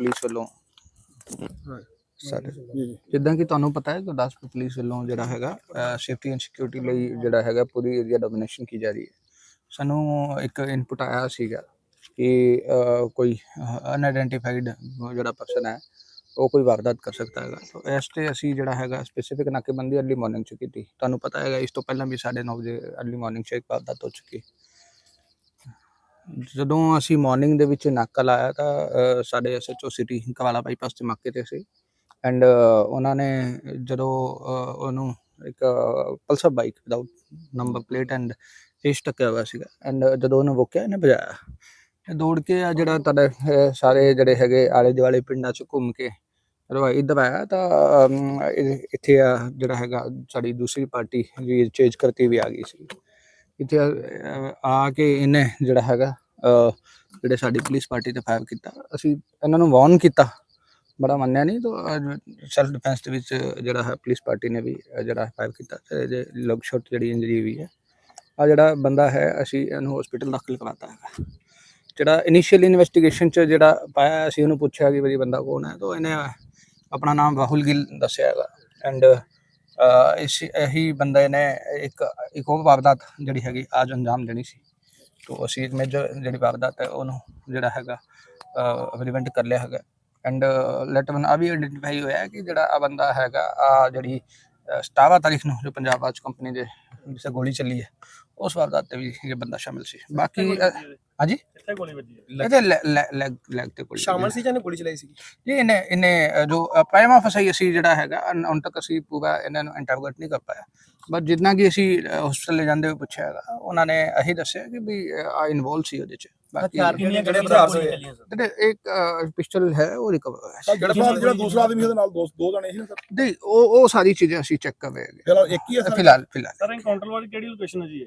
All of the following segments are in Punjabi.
ਪੁਲਿਸ ਵੱਲੋਂ? ਸਾਡੇ ਜਿੱਦਾਂ ਕਿ ਤੁਹਾਨੂੰ ਪਤਾ ਹੈ ਗੁਰਦਾਸਪੁਰ ਪੁਲਿਸ ਵੱਲੋਂ ਜਿਹੜਾ ਹੈਗਾ ਸੇਫਟੀ ਐਂਡ ਸਿਕਿਉਰਿਟੀ ਲਈ ਜਿਹੜਾ ਹੈਗਾ ਪੂਰੀ ਏਰੀਆ ਡੋਮੀਨੇਸ਼ਨ ਕੀ ਜਾ ਰਹੀ ਹੈ? ਸਾਨੂੰ ਇੱਕ ਇਨਪੁਟ ਆਇਆ ਸੀਗਾ ਕਿ ਕੋਈ ਅਨਆਇਡੈਂਟੀਫਾਈਡ ਜਿਹੜਾ ਪਰਸਨ ਹੈ ਉਹ ਕੋਈ ਵਾਰਦਾਤ ਕਰ ਸਕਦਾ ਹੈਗਾ। ਤਾਂ ਇਸ ਤੇ ਅਸੀਂ ਜਿਹੜਾ ਹੈਗਾ ਸਪੈਸੀਫਿਕ ਨਾਕੇਬੰਦੀ ਅਰਲੀ ਮਾਰਨਿੰਗ ਚ ਕੀਤੀ। ਤੁਹਾਨੂੰ ਪਤਾ ਹੈਗਾ ਇਸ ਤੋਂ ਪਹਿਲਾਂ ਵੀ 9:30 ਵਜੇ ਅਰਲੀ ਮਾਰਨਿੰਗ ਚ ਇੱਕ ਵਾਰਦਾਤ ਹੋ ਚੁੱਕੀ। ਜਦੋਂ ਅਸੀਂ ਮਾਰਨਿੰਗ ਦੇ ਵਿੱਚ ਨਾਕਾ ਲਾਇਆ ਤਾਂ ਸਾਡੇ ਐਸਐਚਓ ਸਿਟੀ ਕਵਾਲਾ ਬਾਈਪਾਸ ਤੇ ਮੌਕੇ ਤੇ ਸੀ। ਐਂਡ ਉਹਨਾਂ ਨੇ ਜਦੋਂ ਉਹਨੂੰ ਇੱਕ Pulsar bike without number plate and ਏਸ਼ ਟੱਕਿਆ ਹੋਇਆ ਸੀਗਾ। ਐਂਡ ਜਦੋਂ ਉਹਨੂੰ ਰੋਕਿਆ, ਇਹਨੇ ਭਜਾਇਆ ਇਹ ਦੌੜ ਕੇ ਆ ਜਿਹੜਾ ਤੁਹਾਡੇ ਸਾਰੇ ਜਿਹੜੇ ਹੈਗੇ ਆਲੇ ਦੁਆਲੇ ਪਿੰਡਾਂ 'ਚ ਘੁੰਮ ਕੇ ਜਦੋਂ ਇੱਧਰ ਆਇਆ ਤਾਂ ਇੱਥੇ ਆ ਜਿਹੜਾ ਹੈਗਾ ਸਾਡੀ ਦੂਸਰੀ ਪਾਰਟੀ ਜੀ ਚੇਂਜ ਕਰਤੀ ਵੀ ਆ ਗਈ ਸੀ। ਇੱਥੇ ਆ ਕੇ ਇਹਨੇ ਜਿਹੜਾ ਹੈਗਾ ਜਿਹੜੇ ਸਾਡੀ ਪੁਲਿਸ ਪਾਰਟੀ ਤੇ ਫਾਇਰ ਕੀਤਾ ਅਸੀਂ ਇਹਨਾਂ ਨੂੰ ਵਾਰਨ ਕੀਤਾ। ਬੜਾ ਮੰਨਿਆ ਨਹੀਂ ਤਾਂ ਸੈਲਫ ਡਿਫੈਂਸ ਦੇ ਵਿੱਚ ਜਿਹੜਾ ਹੈ ਪੁਲਿਸ ਪਾਰਟੀ ਨੇ ਵੀ ਅਹ, ਜਿਹੜਾ ਫਾਇਰ ਕੀਤਾ ਤੇ ਇਹਦੇ ਲਗ ਸ਼ਾਟ ਜਿਹੜੀ ਇੰਜਰੀ ਹੋਈ ਹੈ ਆ ਜਿਹੜਾ ਬੰਦਾ ਹੈ ਅਸੀਂ ਇਹਨੂੰ ਹਸਪੀਟਲ ਦਾਖਲ ਕਰਾਤਾ ਹੈ ਜਿਹੜਾ ਇਨੀਸ਼ੀਅਲ ਇਨਵੈਸਟੀਗੇਸ਼ਨ ਚ ਜਿਹੜਾ ਪਾਇਆ ਅਸੀਂ ਉਹਨੂੰ ਪੁੱਛਿਆ ਕਿ ਵੀ ਇਹ ਬੰਦਾ ਕੌਣ ਹੈ ਤਾਂ ਇਹਨੇ ਆਪਣਾ ਨਾਮ ਰਾਹੁਲ ਗਿੱਲ ਦੱਸਿਆ ਹੈਗਾ। ਐਂਡ ਇਸ ਇਹੀ ਬੰਦੇ ਨੇ ਇੱਕ ਇੱਕ ਹੋਰ ਵਾਰਦਾਤ ਜਿਹੜੀ ਹੈਗੀ ਅੱਜ ਅੰਜਾਮ ਦੇਣੀ ਸੀ। ਤੋਂ ਅਸੀਂ ਇੱਕ ਮੇਜਰ ਜਿਹੜੀ ਵਾਰਦਾਤ ਹੈ ਉਹਨੂੰ ਜਿਹੜਾ ਹੈਗਾ ਪ੍ਰੀਵੈਂਟ ਕਰ ਲਿਆ ਹੈਗਾ। ਐਂਡ ਲੈਟ ਵਨ ਆ ਵੀ ਆਇਡੈਂਟੀਫਾਈ ਹੋਇਆ ਕਿ ਜਿਹੜਾ ਆ ਬੰਦਾ ਹੈਗਾ ਆ ਜਿਹੜੀ ਅਹ, 17 ਤਾਰੀਖ ਨੂੰ ਜੋ ਪੰਜਾਬ ਆਜ ਕੰਪਨੀ ਦੇ ਜਿਸੇ ਗੋਲੀ ਚੱਲੀ ਹੈ ਉਸ ਵਾਰਦਾਤ ਤੇ ਵੀ ਇਹ ਬੰਦਾ ਸ਼ਾਮਿਲ ਸੀ। ਬਾਕੀ ਹਾਂਜੀ? ਕਿੱਥੇ ਗੋਲੀ ਵੱਜੀ ਹੈ ਇਹਦੇ ਲੈਗ ਲੈਗ ਤੇ ਗੋਲੀ ਸ਼ਾਮਲ ਸੀ ਜਾਂ ਇਹਨੇ ਗੋਲੀ ਚਲਾਈ ਸੀ ਜੀ ਇਹਨੇ ਇਹਨੇ ਅ, ਜੋ ਪ੍ਰਾਈਮਾ ਫਸਾਈ ਅਸੀਂ ਜਿਹੜਾ ਹੈਗਾ ਅਨ- ਹੁਣ ਤੱਕ ਅਸੀਂ ਪੂਰਾ ਇਹਨਾਂ ਨੂੰ ਇੰਟਰੋਗੇਟ ਨਹੀਂ ਕਰ ਪਾਇਆ। ਬਟ ਜਿੰਨਾ ਕਿ ਅਸੀਂ ਹਸਪੀਟਲ ਲੈ ਜਾਂਦੇ ਹੋਏ ਪੁੱਛਿਆ ਹੈਗਾ ਉਹਨਾਂ ਨੇ ਇਹੀ ਦੱਸਿਆ ਕਿ ਵੀ ਆ ਇਨਵੋਲਵ ਸੀ ਉਹਦੇ ਚ। ਬਾਕੀ ਕਿੰਨੀਆਂ ਕਿਹੜੇ ਹਥਿਆਰ ਸੀ? ਜਿਹੜੇ ਇੱਕ ਪਿਸਟਲ ਹੈ ਉਹ ਰਿਕਵਰ ਹੋਇਆ ਸੀ। ਜਿਹੜਾ ਫਾਲ ਜਿਹੜਾ ਦੂਸਰਾ ਆਦਮੀ ਉਹਦੇ ਨਾਲ ਦੋ ਦੋ ਜਣੇ ਸੀ ਨਾ ਸਰ? ਨਹੀਂ ਉਹ ਉਹ ਸਾਰੀ ਚੀਜ਼ਾਂ ਅਸੀਂ ਚੈੱਕ ਕਰ ਰਹੇ ਹੈਗੇ। ਫਿਲਹਾਲ ਇੱਕ ਹੀ ਹੈ ਸਰ? ਫਿਲਹਾਲ ਫਿਲਹਾਲ। ਸਰ ਐਨਕਾਊਂਟਰ ਵਾਲੀ ਕਿਹੜੀ ਲੋਕੇਸ਼ਨ ਹੈ ਜੀ ਇਹ?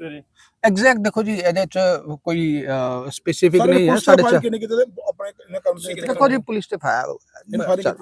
ਸਵੇਰੇ ਐਗਜ਼ੈਕਟ ਦੇਖੋ ਜੀ ਇਹਦੇ ਚ ਕੋਈ ਸਪੈਸੀਫਿਕ ਨਹੀਂ ਹੈ ਸਾਡੇ ਚ ਕਿੰਨੇ ਕਿਤੇ ਆਪਣੇ ਕੰਮ ਦੇਖੋ ਜੀ ਪੁਲਿਸ ਤੇ ਫਾਇਰ।